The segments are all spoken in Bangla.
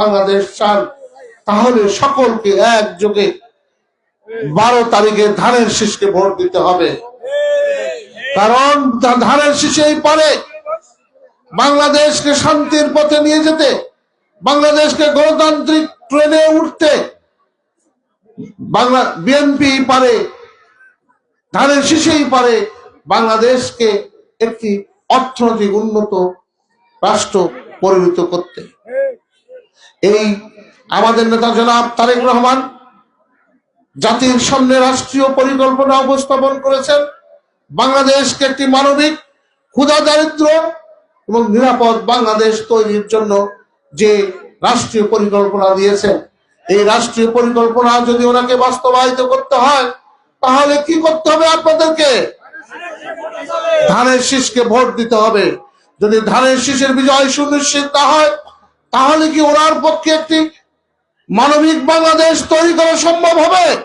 বাংলাদেশ চান, তাহলে সকলকে একযোগে বারো তারিখে ধানের শীষকে ভোট দিতে হবে। কারণ ধানের শীষেই পারে। বাংলাদেশকে শান্তির পথে নিয়ে যেতে, বাংলাদেশকে গণতান্ত্রিক ট্রেনে উঠতে বাংলা বিএনপি পারে, ধানের শীষেই পারে। বাংলাদেশকে একটি অর্থনৈতিক উন্নত রাষ্ট্র পরিণত করতে। এই আমাদের নেতা জনাব তারেক রহমান জাতির সামনে রাষ্ট্রীয় পরিকল্পনা উপস্থাপন করেছেন, বাংলাদেশকে একটি মানবিক ক্ষুধা দারিদ্র এবং নিরাপদ বাংলাদেশ তৈরির জন্য যে রাষ্ট্রীয় পরিকল্পনা দিয়েছেন। এই রাষ্ট্রীয় পরিকল্পনা যদি ওনাকে বাস্তবায়িত করতে হয়, তাহলে কি করতে হবে আপনাদেরকে? ধানের শীষকে ভোট দিতে হবে। যদি ধানের শীষের বিজয় সুনিশ্চিত না হয় তাহলে কি ওনার পক্ষে একটি মানবিক বাংলাদেশ তৈরি করা সম্ভব হবে?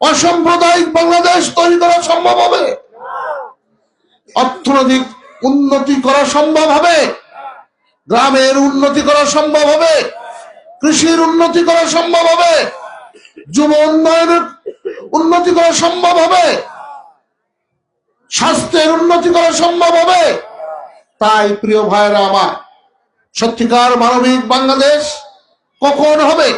অসাম্প্রদায়িক বাংলাদেশ তৈরি করা সম্ভব হবে? অর্থনৈতিক উন্নতি করা সম্ভব হবে? গ্রামের উন্নতি করা সম্ভব হবে? কৃষির উন্নতি করা সম্ভব হবে? যুব উন্নয়নের উন্নতি করা সম্ভব হবে? স্বাস্থ্যের উন্নতি করা সম্ভব হবে? তাই প্রিয় ভাইরা আমার সত্যিকার মানবিক বাংলাদেশ কখন হবে?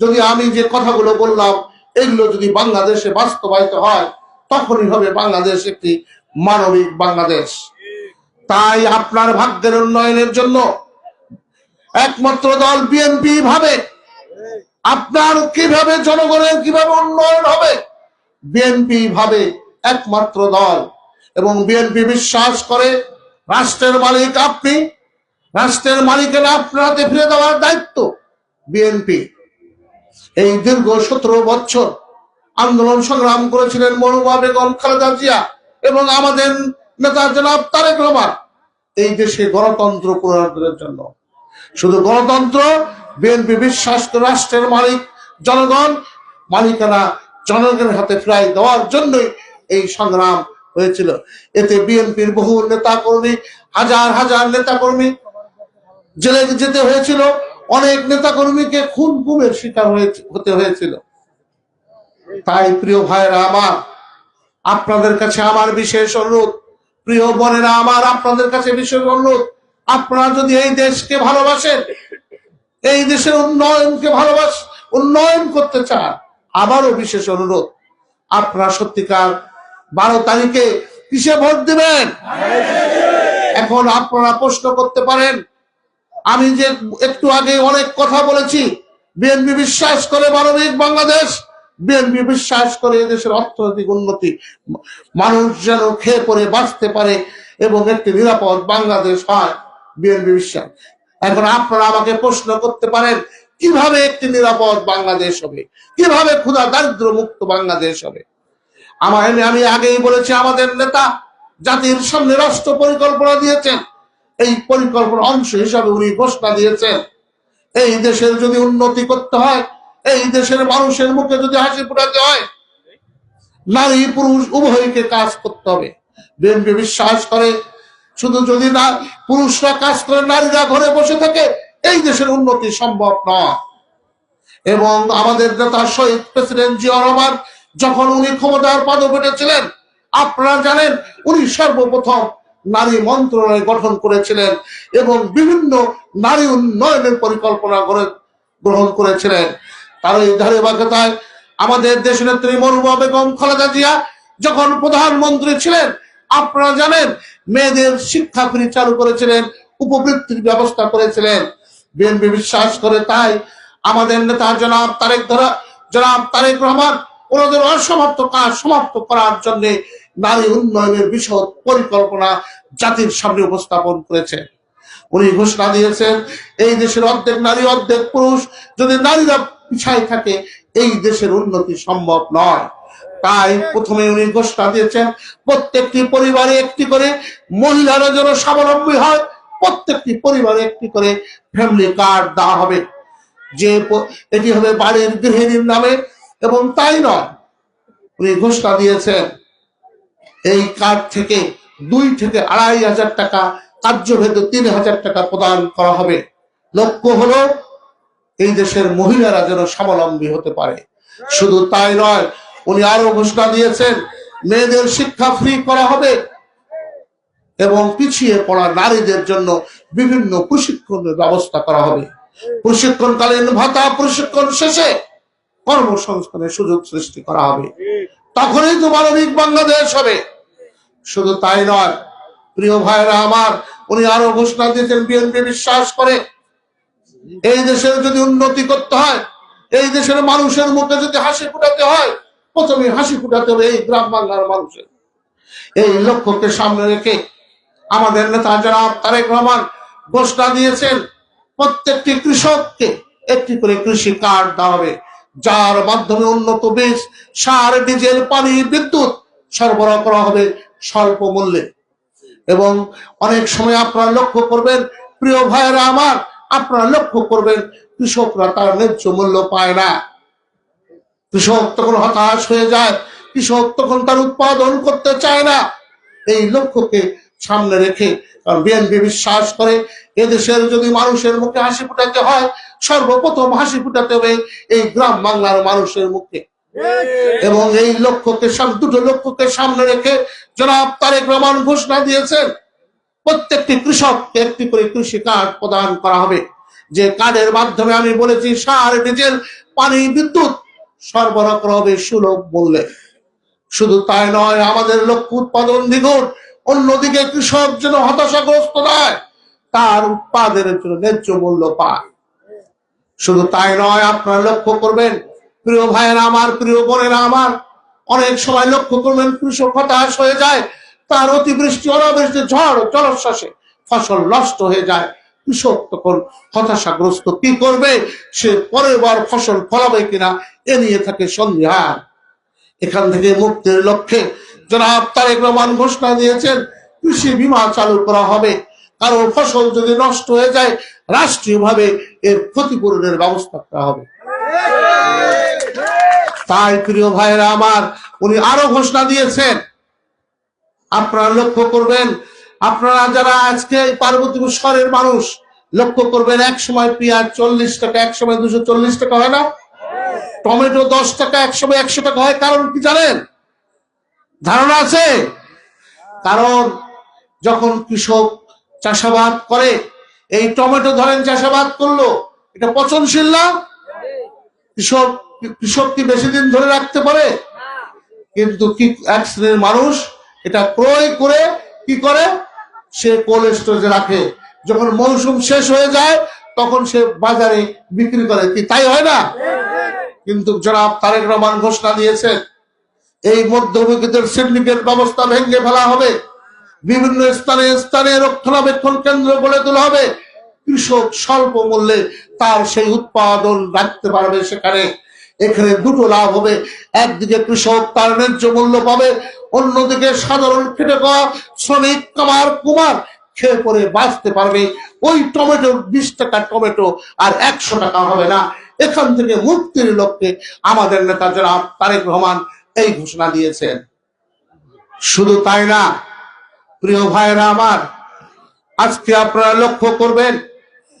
যদি আমি যে কথাগুলো বললাম, এগুলো যদি বাংলাদেশে বাস্তবায়িত হয়, তখনই হবে বাংলাদেশ একটি মানবিক বাংলাদেশ। তাই আপনার ভাগ্যের উন্নয়নের জন্য একমাত্র দল বিএনপি ভাবে। আপনার কীভাবে জনগণের কীভাবে উন্নয়ন হবে? বিএনপি ভাবে একমাত্র দল। এবং বিএনপি বিশ্বাস করে, রাষ্ট্রের মালিক আপনি রাষ্ট্রের মালিকেরা আপনার হাতে ফিরে দেওয়ার দায়িত্ব। বিএনপি এই দীর্ঘ সতেরো বছর আন্দোলন সংগ্রাম করেছিলেন মনুমা বেগম খালেদা জিয়া এবং আমাদের নেতা জনাব তারেক রহমান। এই দেশে গণতন্ত্র পুনরুদ্ধারের জন্য। শুধু গণতন্ত্র বিএনপি বিশ্বাস রাষ্ট্রের মালিক, জনগণ, মালিকানা জনগণের হাতে ফিরাই দেওয়ার জন্যই এই সংগ্রাম হয়েছিল। এতে বিএনপির বহু নেতা কর্মী হাজার হাজার নেতা কর্মী জেলে যেতে হয়েছিল। অনেক নেতা কর্মীকে খুন গুমের শিকার হতে হয়েছিল। তাই প্রিয় ভাইরা আমার, আপনাদের কাছে আমার বিশেষ অনুরোধ। প্রিয় বোনেরা আমার, আপনাদের কাছে বিশেষ অনুরোধ। আপনারা যদি এই দেশকে ভালোবাসেন, এই দেশের উন্নয়নকে ভালোবাস উন্নয়ন করতে চান, আবারও বিশেষ অনুরোধ। আপনারা সত্যিকার বারো তারিখে কিসে ভোট দিবেন? এখন আপনারা প্রশ্ন করতে পারেন আমি যে একটু আগে অনেক কথা বলেছি, বিএনপি বিশ্বাস করে মানবিক বাংলাদেশ, বিএনপি বিশ্বাস করে এদেশের অর্থনৈতিক উন্নতি, মানুষ যেন খেয়ে পরে বাঁচতে পারে এবং একটি নিরাপদ বাংলাদেশ হয়, বিএনপি বিশ্বাস। এখন আপনারা আমাকে প্রশ্ন করতে পারেন, কীভাবে একটি নিরাপদ বাংলাদেশ হবে? কীভাবে ক্ষুধা দারিদ্র মুক্ত বাংলাদেশ হবে? আমার আমি আগেই বলেছি, আমাদের নেতা জাতির সামনে রাষ্ট্র পরিকল্পনা দিয়েছেন। এই পরিকল্পনা অংশ হিসাবে উনি ঘোষণা দিয়েছেন। এই দেশের যদি উন্নতি করতে হয়, এই দেশের মানুষের মুখে যদি হাসি ফুটাতে হয় নারী পুরুষ উভয়কে কাজ করতে হবে। বিএনপি বিশ্বাস করে, শুধু যদি না, পুরুষরা কাজ করে, নারীরা ঘরে বসে থাকে, এই দেশের উন্নতি সম্ভব নয়। এবং আমাদের নেতা শহীদ প্রেসিডেন্ট জিয়া রহমান যখন উনি ক্ষমতার পদপেটে ছিলেন, আপনারা জানেন, উনি সর্বপ্রথম নারী মন্ত্রণালয় গঠন করেছিলেন এবং বিভিন্ন নারী উন্নয়নের পরিকল্পনা করে গ্রহণ করেছিলেন। তার এই ধারাবাহিকতায় আমাদের দেশ নেত্রী মরুমা বেগম খালেদা জিয়া যখন প্রধানমন্ত্রী ছিলেন, আপনারা জানেন, মেয়েদের শিক্ষা ফ্রি চালু করেছিলেন, উপবৃত্তির ব্যবস্থা করেছিলেন। বিএনপি বিশ্বাস করে তাই আমাদের নেতা জনাব তারেক ধরা জনাব তারেক রহমান ওনাদের অসমাপ্ত কাজ সমাপ্ত করার জন্য নারী উন্নয়নের বিশদ পরিকল্পনা জাতির সামনে উপস্থাপন করেছে। উনি ঘোষণা দিয়েছেন, এই দেশের অর্ধেক নারী, অর্ধেক পুরুষ, যদি নারীরা পিছায় থাকে, এই দেশের উন্নতি সম্ভব নয়। তাই প্রথমে উনি ঘোষণা দিয়েছেন, প্রত্যেকটি পরিবারে একটি করে মহিলারা যেন স্বাবলম্বী হয়, প্রত্যেকটি পরিবারে একটি করে ফ্যামিলি কার্ড দেওয়া হবে। যে এটি হবে বাড়ির গৃহিণীর নামে, এবং তাই নয়, উনি ঘোষণা দিয়েছেন এই কার্ড থেকে দুই থেকে আড়াই হাজার টাকা, কার্যভেদে তিন হাজার টাকা প্রদান করা হবে। লক্ষ্য হলো, এই দেশের মহিলারা যেন স্বাবলম্বী হতে পারে। শুধু তাই নয়, উনি আরও ঘোষণা দিয়েছেন, মেয়েদের শিক্ষা ফ্রি করা হবে এবং পিছিয়ে পড়া নারীদের জন্য বিভিন্ন প্রশিক্ষণের ব্যবস্থা করা হবে। প্রশিক্ষণকালীন ভাতা, প্রশিক্ষণ শেষে কর্মসংস্থানের সুযোগ সৃষ্টি করা হবে। তখনই তো মানবিক বাংলাদেশ হবে। শুধু তাই নয়, প্রিয় ভাইরা আমার, উনি আরও ঘোষণা দিয়েছেন, বিএনপি বিশ্বাস করে। এই দেশের যদি উন্নতি করতে হয়, এই দেশের মানুষের মুখে যদি হাসি ফুটাতে হয়, প্রথমে হাসি ফুটাতে হবে এই গ্রাম বাংলার মানুষের। এই লক্ষ্যকে সামনে রেখে আমাদের নেতা জনাব তারেক রহমান ঘোষণা দিয়েছেন, প্রত্যেকটি কৃষককে একটি করে কৃষি কার্ড দেওয়া হবে, যার মাধ্যমে উন্নত বীজ, সার, ডিজেল, পানি, বিদ্যুৎ সরবরাহ করা হবে। স্বল্প মূল্যে এবং অনেক সময় আপনারা লক্ষ্য করবেন প্রিয় ভাইয়েরা আমার আপনারা লক্ষ্য করবেন কৃষকরা তার ন্যায্য মূল্য পায় না। কৃষক তখন হতাশ হয়ে যায় কৃষক তখন তার উৎপাদন করতে চায় না। এই লক্ষ্যকে সামনে রেখে কারণ বিএনপি বিশ্বাস করে এদেশের যদি মানুষের মুখে হাসি ফুটাতে হয় সর্বপ্রথম হাসি ফুটাতে হবে এই গ্রাম বাংলার মানুষের মুখে। এবং এই লক্ষ্যকে দুটো লক্ষ্যকে সামনে রেখে জনাব তারেক রহমান ঘোষণা দিয়েছেন, প্রত্যেকটি কৃষককে একটি করে কৃষি কার্ড প্রদান করা হবে। যে কার্ডের মাধ্যমে আমি বলেছি, সার, ডিজেল, পানি, বিদ্যুৎ সরবরাহ করা হবে সুলভ মূল্যে। শুধু তাই নয়, আমাদের লক্ষ্য উৎপাদন দ্বিগুণ। অন্যদিকে কৃষক যেন হতাশাগ্রস্ত নয় তার উৎপাদনের জন্য ন্যায্য মূল্য পায়। শুধু তাই নয়, আপনারা লক্ষ্য করবেন, প্রিয় ভাইয়েরা আমার, প্রিয় বোনেরা আমার অনেক সময় লক্ষ্য করবেন কৃষক হতাশ হয়ে যায়, তার অতিবৃষ্টি, অনাবৃষ্টি, ঝড়, জলোচ্ছ্বাসে ফসল নষ্ট হয়ে যায়। কৃষক তখন হতাশাগ্রস্ত, কি করবে? সে পরের বার ফসল ফলাবে কিনা? এ নিয়ে থাকে সন্দেহান এখান থেকে মুক্তির লক্ষ্যে জনাব তারেক রহমান ঘোষণা দিয়েছেন, কৃষি বীমা চালু করা হবে। কারণ ফসল যদি নষ্ট হয়ে যায়, রাষ্ট্রীয়ভাবে এর ক্ষতিপূরণের ব্যবস্থা করা হবে। তাই, প্রিয় ভাইয়েরা আমার, উনি আরও ঘোষণা দিয়েছেন। আপনারা লক্ষ্য করবেন, আপনারা যারা আজকে এই পার্বতীপুর শহরের মানুষ, লক্ষ্য করবেন, এক সময় পেঁয়াজ চল্লিশ টাকা, এক সময় দুশো চল্লিশ টাকা, হয় না? টমেটো দশ টাকা, এক সময় একশো টাকা হয়। কারণ কি জানেন? ধারণা আছে? কারণ যখন কৃষক চাষাবাদ করে, এই টমেটো ধরেন, চাষাবাদ করল, এটা পচনশীল না? কৃষক কৃষক কি বেশি দিন ধরে রাখতে পারে? কিন্তু কি এক শ্রেণির মানুষ এটা ক্রয় করে কি করে? সে কোল্ড স্টোরেজে রাখে। যখন মৌসুম শেষ হয়ে যায়, তখন সে বাজারে বিক্রি করে। কি তাই হয় না? কিন্তু জনাব তারেক রহমান ঘোষণা দিয়েছেন, এই মধ্যভোগীদের সিন্ডিকেট ব্যবস্থা ভেঙে ফেলা হবে। বিভিন্ন স্থানে স্থানে রক্ষণাবেক্ষণ কেন্দ্র গড়ে তোলা হবে। কৃষক স্বল্প মূল্যে তার সেই উৎপাদন রাখতে পারবে সেখানে। এখানে দুটো লাভ হবে। একদিকে কৃষক তার ন্যায্য মূল্য পাবে, অন্যদিকে সাধারণ খেটে খাওয়া শ্রমিক কামার কুমার খেয়ে পরে বাঁচতে পারবে। ওই টমেটো, বিশ টাকা টমেটো আর একশো টাকা হবে না। এখান থেকে মুক্তির লক্ষ্যে আমাদের নেতা জনাব তারেক রহমান এই ঘোষণা দিয়েছেন। শুধু তাই না, প্রিয় ভাইরা আমার, আজকে আপনারা লক্ষ্য করবেন,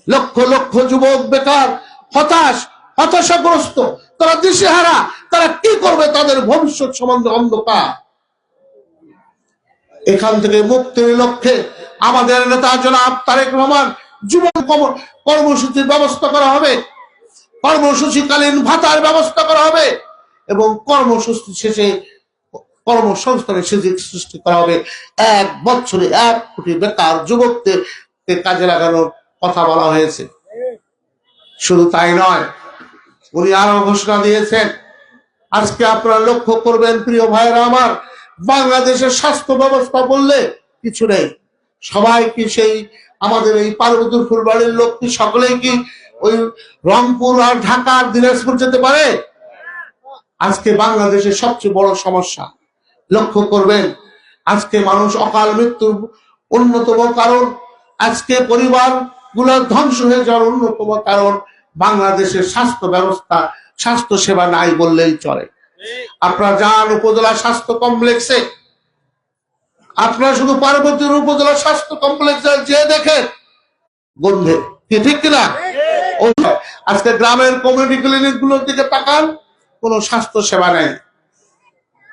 লক্ষ লক্ষ যুবক বেকার, হতাশ, হতাশাগ্রস্ত তারা দিশেহারা তারা কি করবে তাদের ভবিষ্যৎ সম্বন্ধে অন্ধকার? এখান থেকে মুক্তির লক্ষ্যে আমাদের নেতা জনাব তারেক রহমান যুবক কর্মসূচির ব্যবস্থা করা হবে, কর্মসূচিকালীন ভাতার ব্যবস্থা করা হবে এবং কর্মসূচি শেষে কর্মসংস্থানের সুযোগ সৃষ্টি করা হবে। এক বছরে এক কোটি বেকার যুবকদের কাজে লাগানোর কথা বলা হয়েছে। শুধু তাই নয় উনি আরও ঘোষণা দিয়েছেন। আজকে আপনারা লক্ষ্য করবেন, প্রিয় ভাইয়েরা আমার, বাংলাদেশের স্বাস্থ্য ব্যবস্থা বললে কিছু নেই। সবাই কি সেই আমাদের এই পার্বতীর ফুলবাড়ির লোক কি সকলেই কি ওই রংপুর আর ঢাকা আর দিনাজপুর যেতে পারে? আজকে বাংলাদেশের সবচেয়ে বড় সমস্যা। লক্ষ্য করবেন, আজকে মানুষ অকাল মৃত্যুর অন্যতম কারণ। আজকে পরিবারগুলো ধ্বংস হয়ে যাওয়ার অন্যতম কারণ বাংলাদেশের স্বাস্থ্য ব্যবস্থা স্বাস্থ্য সেবা নাই বললেই চলে। আপনারা যান উপজেলা স্বাস্থ্য কমপ্লেক্সে। আপনারা শুধু পার্বতীর উপজেলা স্বাস্থ্য কমপ্লেক্সে যে দেখেন গন্ধে। কি ঠিক কিনা? আজকে গ্রামের কমিউনিটি ক্লিনিকগুলোর দিকে তাকান কোনো স্বাস্থ্য সেবা নেই।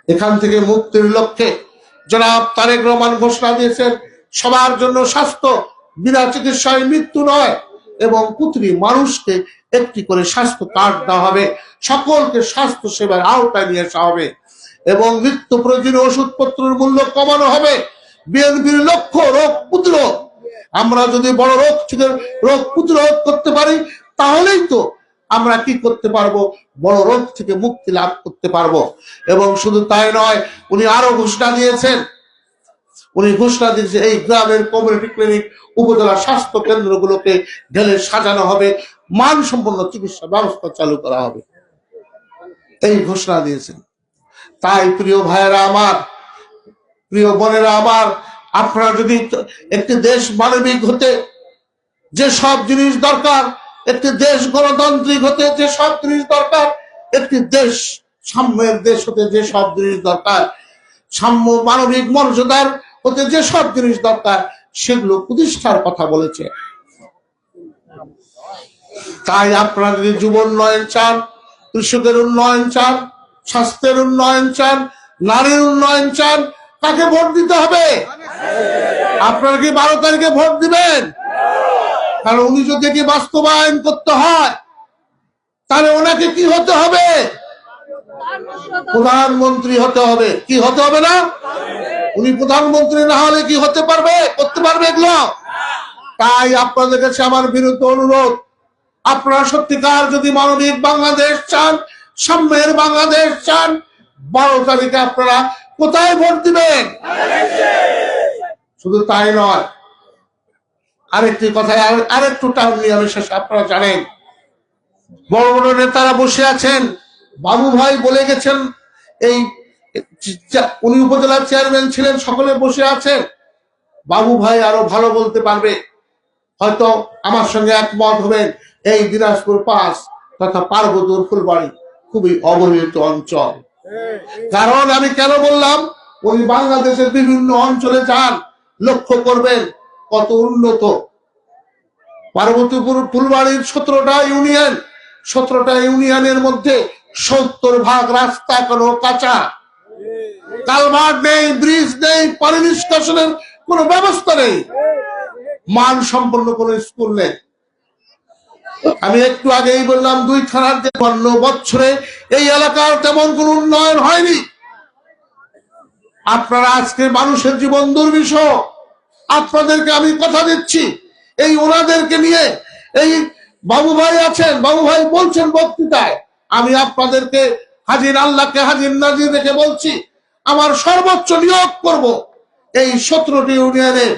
এখান থেকে মুক্তির লক্ষ্যে জনাব তারেক রহমান ঘোষণা দিয়েছেন সবার জন্য স্বাস্থ্য বিনা চিকিৎসায় মৃত্যু নয়। এবং প্রতিটি মানুষকে একটি করে স্বাস্থ্য কার্ড দেওয়া হবে। সকলকে স্বাস্থ্য সেবার আওতায় নিয়ে আসা হবে এবং নিত্য প্রয়োজনীয় ওষুধপত্রের মূল্য কমানো হবে। বিএনপির লক্ষ্য রোগ প্রতিরোধ। আমরা যদি বড় রোগ রোগ প্রতিরোধ করতে পারি, তাহলেই তো আমরা কি করতে পারব? বড় রোগ থেকে মুক্তি লাভ করতে পারব। এবং শুধু তাই নয়, উনি আরও ঘোষণা দিয়েছেন উনি ঘোষণা দিয়েছে এই গ্রামের কমিউনিটি ক্লিনিক উপজেলা স্বাস্থ্য কেন্দ্রগুলোকে ঢেলে সাজানো হবে, মানসম্পন্ন চিকিৎসা ব্যবস্থা চালু করা হবে। এই ঘোষণা দিয়েছেন। তাই প্রিয় ভাইয়েরা আমার, প্রিয় বোনেরা আমার, আপনারা যদি একটি দেশ মানবিক হতে যে সব জিনিস দরকার, একটি দেশ গণতান্ত্রিক হতে যে সব জিনিস দরকার, একটি দেশ, সাম্যের দেশ হতে যে সব জিনিস দরকার, সাম্য মানবিক মর্যাদার হতে যে সব জিনিস দরকার, সেগুলো প্রতিষ্ঠার কথা বলেছে। তাই আপনারা যদি যুব উন্নয়ন চান, কৃষকের উন্নয়ন চান, স্বাস্থ্যের উন্নয়ন চান, নারীর উন্নয়ন চান, তাকে ভোট দিতে হবে। আপনারা কি বারো তারিখে ভোট দিবেন? কারণ উনি যদি কি বাস্তবায়ন করতে হয়, তাহলে ওনাকে কি হতে হবে? প্রধানমন্ত্রী হতে হবে। কি হতে হবে না? উনি প্রধানমন্ত্রী না হলে কি হতে পারবে? করতে পারবে এগুলো? তাই আপনাদের কাছে আমার বিরুদ্ধে অনুরোধ, আপনারা সত্যিকার যদি মানবিক বাংলাদেশ চান, সাম্যের বাংলাদেশ চান, বারো তারিখে আপনারা কোথায় ভোট দিবেন? শুধু তাই নয়, আরেকটি আর- আরেকটু টার্ম নিয়ে আমি শেষ আপনারা জানেন, বড় বড় নেতারা বসে আছেন বাবু ভাই বলে গেছেন, এই উনি উপজেলার চেয়ারম্যান ছিলেন, সকলে বসে আছেন। বাবু ভাই আরও ভালো বলতে পারবে। হয়তো আমার সঙ্গে একমত হবেন। এই দিনাজপুর পাস তথা পার্বতীর ফুলবাড়ি খুবই অবহেলিত অঞ্চল। কারণ আমি কেন বললাম, উনি বাংলাদেশের বিভিন্ন অঞ্চলে যান, লক্ষ্য করবেন কত উন্নত। পার্বতীপুর ফুলবাড়ির সতেরোটা ইউনিয়ন সতেরোটা ইউনিয়নের মধ্যে সত্তর ভাগ রাস্তা কোনো কাঁচা। কালভার্ট নেই, ব্রিজ নেই পানি নিষ্কাশনের কোনো ব্যবস্থা নেই। মান সম্পন্ন কোনো স্কুল নেই। আমি একটু আগেই বললাম দুই থানার যে বান্ন বছরে এই এলাকার তেমন কোন উন্নয়ন হয়নি। আপনারা আজকে মানুষের জীবন দুর্বিষহ আপনাদেরকে আমি কথা দিচ্ছি, এই ওনাদেরকে নিয়ে এই বাবু ভাই আছেন, বাবু ভাই বলছেন বক্তৃতায়। আমি আপনাদেরকে হাজির, আল্লাহকে হাজির, নাজির রেখে বলছি আমার সর্বোচ্চ নিয়োগ করব। এই সতেরোটি ইউনিয়নে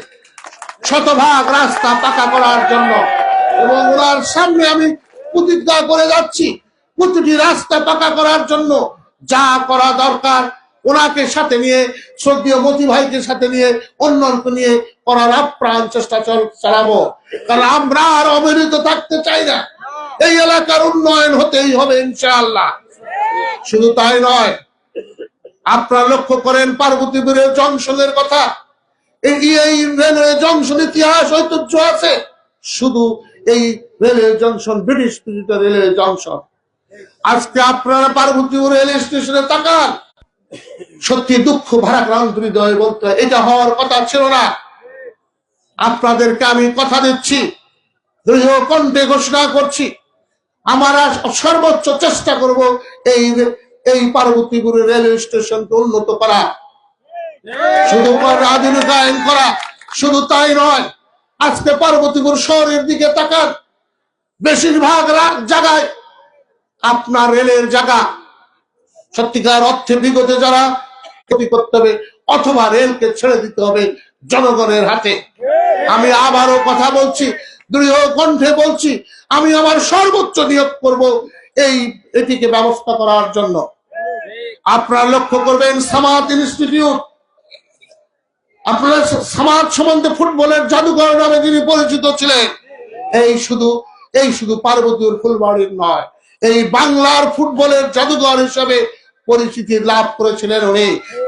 শতভাগ রাস্তা পাকা করার জন্য। এবং ওনার সামনে আমি প্রতিজ্ঞা করে যাচ্ছি, প্রতিটি রাস্তা পাকা করার জন্য যা করা দরকার ওনাকে সাথে নিয়ে শ্রদ্ধীয় মতি ভাইকে সাথে নিয়ে, অন্যকে নিয়ে করার আপ্রাণ চেষ্টা চল- চালাবো। কারণ আমরা আর অবহেলিত থাকতে চাই না। এই এলাকার উন্নয়ন হতেই হবে ইনশাআল্লাহ। শুধু তাই নয় আপনারা লক্ষ্য করেন পার্বতীপুরের জংশনের কথা। এই রেলওয়ে জংশন ইতিহাস, ঐতিহ্য আছে। শুধু এই railway junction British railway junction আজকে আপনারা পার্বতীপুর রেল স্টেশনে তাকান। সত্যি দুঃখ, ভারাক্রান্ত হৃদয় বলতে এটা হওয়ার কথা ছিল না। আপনাদেরকে আমি কথা দিচ্ছি, দৃঢ় কণ্ঠে ঘোষণা করছি। আমার সর্বোচ্চ চেষ্টা করব এই এই পার্বতীপুর রেলওয়ে স্টেশনকে উন্নত করা। শুধু করে আধুনিকায়ন করা, শুধু তাই নয়, আজকে পার্বতীপুর শহরের দিকে তাকান, বেশিরভাগ জায়গায় আপনার রেলের জায়গা। সত্যিকার অর্থে বিগত যারা ক্ষতি করতে হবে, অথবা রেলকে ছেড়ে দিতে হবে জনগণের হাতে। আমি আবারও কথা বলছি, দৃঢ় কণ্ঠে বলছি, আমি আমার সর্বোচ্চ নিয়োগ করব। এই এটিকে ব্যবস্থা করার জন্য। আপনারা লক্ষ্য করবেন সামাত ইনস্টিটিউট, আপনারা সমাজ সম্বন্ধে ফুটবলের জাদুঘর নামে যিনি পরিচিত ছিলেন, এই শুধু এই শুধু পার্বতীর ফুলবাড়ির নয়, এই বাংলার ফুটবলের জাদুঘর হিসেবে পরিচিতি লাভ করেছিলেন উনি।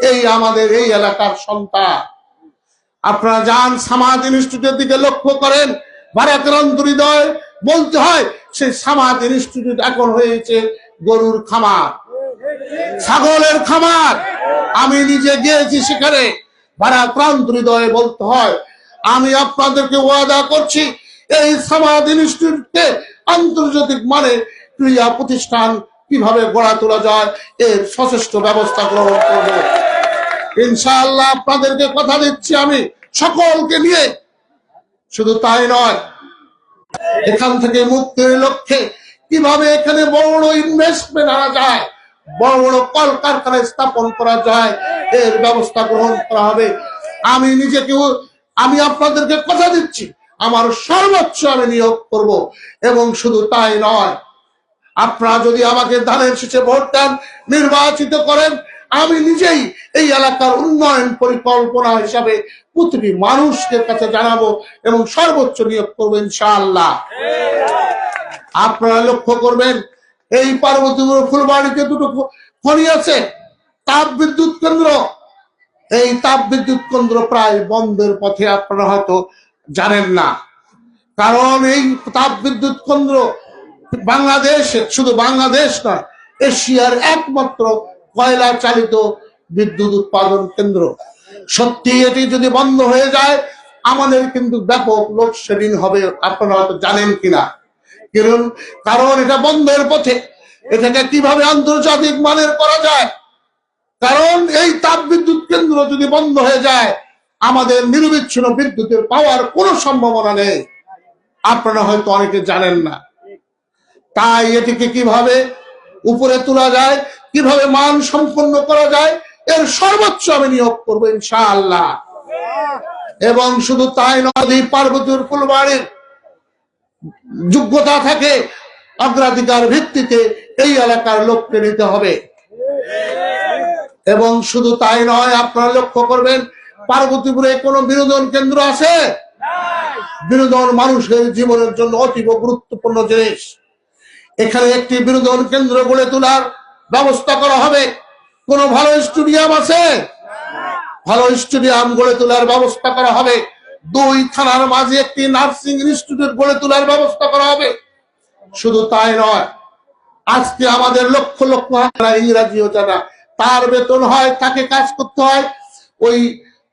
এই আমাদের এই এলাকার সন্তান। আপনারা যান সমাজ ইনস্টিটিউটের দিকে লক্ষ্য করেন ভারাক্রান্ত হৃদয় বলতে হয়, সেই সামাদ ইনস্টিটিউট এখন হয়েছে গরুর খামার, ছাগলের খামার। আমি নিজে গিয়েছি সেখানে ভারাক্রান্ত হৃদয়ে বলতে হয়, আমি আপনাদেরকে ওয়াদা করছি, এই সামাদ ইনস্টিটিউটকে আন্তর্জাতিক মানে ক্রিয়া প্রতিষ্ঠান কীভাবে গড়া তোলা যায়, এর সচেষ্ট ব্যবস্থা গ্রহণ করব। ইনশাআল্লাহ আপনাদেরকে কথা দিচ্ছি আমি সকলকে নিয়ে। শুধু তাই নয়, এখান থেকে মুক্তির লক্ষ্যে কীভাবে এখানে বড় বড় ইনভেস্টমেন্ট আনা যায়, বড় বড় কলকারখানা স্থাপন করা যায়, এর ব্যবস্থা গ্রহণ করা হবে। আমি নিজেকেও আমি আপনাদেরকে কথা দিচ্ছি, আমার সর্বোচ্চ আমি নিয়োগ করব, এবং শুধু তাই নয়, আপনারা যদি আমাকে ধানের শেষে ভোট দেন, নির্বাচিত করেন, আমি নিজেই এই এলাকার উন্নয়ন পরিকল্পনা হিসাবে প্রতিটি মানুষকে কাছে জানাব এবং সর্বোচ্চ নিয়োগ করব ইনশাআল্লাহ। আপনারা লক্ষ্য করবেন, এই পার্বতীপুর ফুলবাড়িতে দুটো খনি আছে, তাপ বিদ্যুৎ কেন্দ্র। এই তাপ বিদ্যুৎ কেন্দ্র প্রায় বন্ধের পথে আপনারা হয়তো জানেন না। কারণ এই তাপ বিদ্যুৎ কেন্দ্র বাংলাদেশ, শুধু বাংলাদেশ নয়, এশিয়ার একমাত্র কয়লা চালিত বিদ্যুৎ উৎপাদন কেন্দ্র। সত্যি এটি যদি বন্ধ হয়ে যায়, আমাদের কিন্তু ব্যাপক লোডশেডিং হবে, আপনারা হয়তো জানেন কিনা। কারণ কারণ এটা বন্ধের পথে। এটাকে কীভাবে আন্তর্জাতিক মানের করা যায়? কারণ এই তাপ বিদ্যুৎ কেন্দ্র যদি বন্ধ হয়ে যায়, আমাদের নিরবিচ্ছিন্ন বিদ্যুতের পাওয়ার কোনো সম্ভাবনা নেই। আপনারা হয়তো অনেকে জানেন না। তাই এটিকে কীভাবে উপরে তোলা যায়, কীভাবে মান সম্পন্ন করা যায় এর সর্বোচ্চ আমি নিয়োগ করব ইনশাআল্লাহ। এবং শুধু তাই নদী পার্বতীর ফুলবাড়ির যোগ্যতা থাকে অগ্রাধিকার ভিত্তিতে এই এলাকার লোককে নিতে হবে। এবং শুধু তাই নয়, আপনারা লক্ষ্য করবেন, পার্বতীপুরে কোনো বিনোদন কেন্দ্র আছে? বিনোদন মানুষের জীবনের জন্য অতীব গুরুত্বপূর্ণ জিনিস। এখানে একটি বিনোদন কেন্দ্র গড়ে তোলার ব্যবস্থা করা হবে। কোন ভালো স্টেডিয়াম আছে? ভালো স্টেডিয়াম গড়ে তোলার ব্যবস্থা করা হবে। দুই থানার মাঝে একটি নার্সিং ইনস্টিটিউট গড়ে তোলার ব্যবস্থা করা হবে। শুধু তাই নয়, আজকে আমাদের লক্ষ লক্ষ হাজার ইংরাজিও জানা তার বেতন হয়, তাকে কাজ করতে হয়। ওই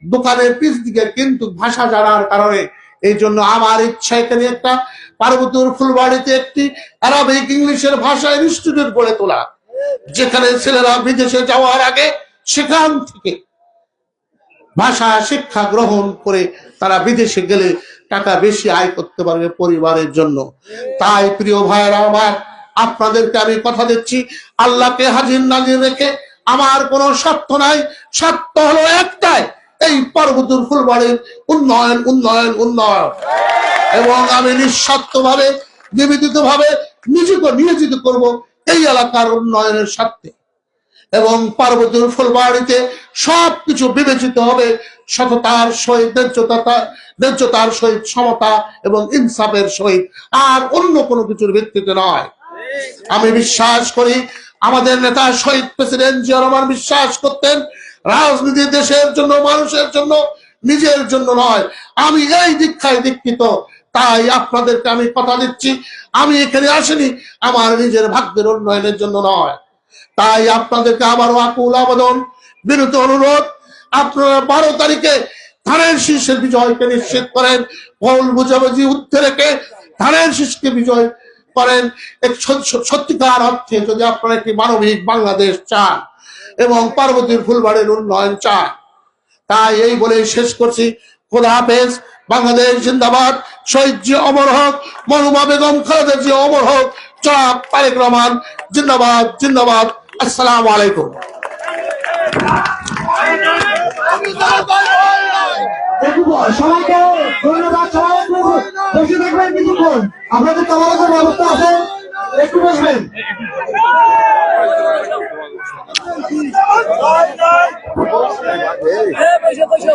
দোকানের পিছ দিকে কিন্তু ভাষা জানার কারণে। এই জন্য আমার ইচ্ছা এখানে একটা পার্বতীর ফুলবাড়িতে একটি আরবিক ইংলিশের ভাষা ইনস্টিটিউট গড়ে তোলা। যেখানে ছেলেরা বিদেশে যাওয়ার আগে সেখান থেকে ভাষা শিক্ষা গ্রহণ করে তারা বিদেশে গেলে টাকা বেশি আয় করতে পারবে পরিবারের জন্য। তাই প্রিয় ভাইয়েরা আমার, আপনাদেরকে আমি কথা দিচ্ছি, আল্লাহকে হাজির নাজির রেখে আমার কোনো স্বার্থ নাই। স্বার্থ হলো একটাই, এই পর্বতুর ফুলবাড়ির উন্নয়ন উন্নয়ন উন্নয়ন। এবং আমি নিঃস্বার্থ ভাবে নিবেদিত ভাবে নিজেকে নিয়োজিত করব। এই এলাকার উন্নয়নের স্বার্থে এবং পার্বতীর ফুলবাড়িতে সবকিছু বিবেচিত হবে সততার সহিত, ন্যায্যতা, ন্যায্যতার সহিত সমতা এবং ইনসাফের সহিত। আর অন্য কোনো কিছুর ভিত্তিতে নয়। আমি বিশ্বাস করি আমাদের নেতা শহীদ প্রেসিডেন্ট জিয়া রহমান বিশ্বাস করতেন, রাজনীতি দেশের জন্য, মানুষের জন্য, নিজের জন্য নয়। আমি এই দীক্ষায় দীক্ষিত। তাই আপনাদেরকে আমি কথা দিচ্ছি। আমি এখানে আসিনি আমার নিজের ভাগ্যের উন্নয়নের জন্য নয়। তাই আপনাদেরকে আবারও আকুল আবেদন বিরত অনুরোধ, আপনারা বারো তারিখে ধানের শীর্ষের বিজয়কে নিশ্চিত করেন। ভুল বুঝাবুঝি উঠতে রেখে ধানের শীর্ষকে বিজয় করেন। সত্যিকার অর্থে যদি আপনারা একটি মানবিক বাংলাদেশ চান এবং পার্বতীর ফুলবাড়ির উন্নয়ন চান, তাই এই বলে শেষ করছি। খোদা হাফেজ। বাংলাদেশ জিন্দাবাদ। শহীদ জি অমর হক মনুমা বেগম, খালেদা জি অমর হক চাপ তারেক রহমান, জিন্দাবাদ জিন্দাবাদ। আসসালাম আলাইকুম। সবাইকে ধন্যবাদ সবাই বসে থাকবেন কিছুক্ষণ। আপনাদের তোমার ব্যবস্থা আছে একটু বসবেন পয়সা পয়সা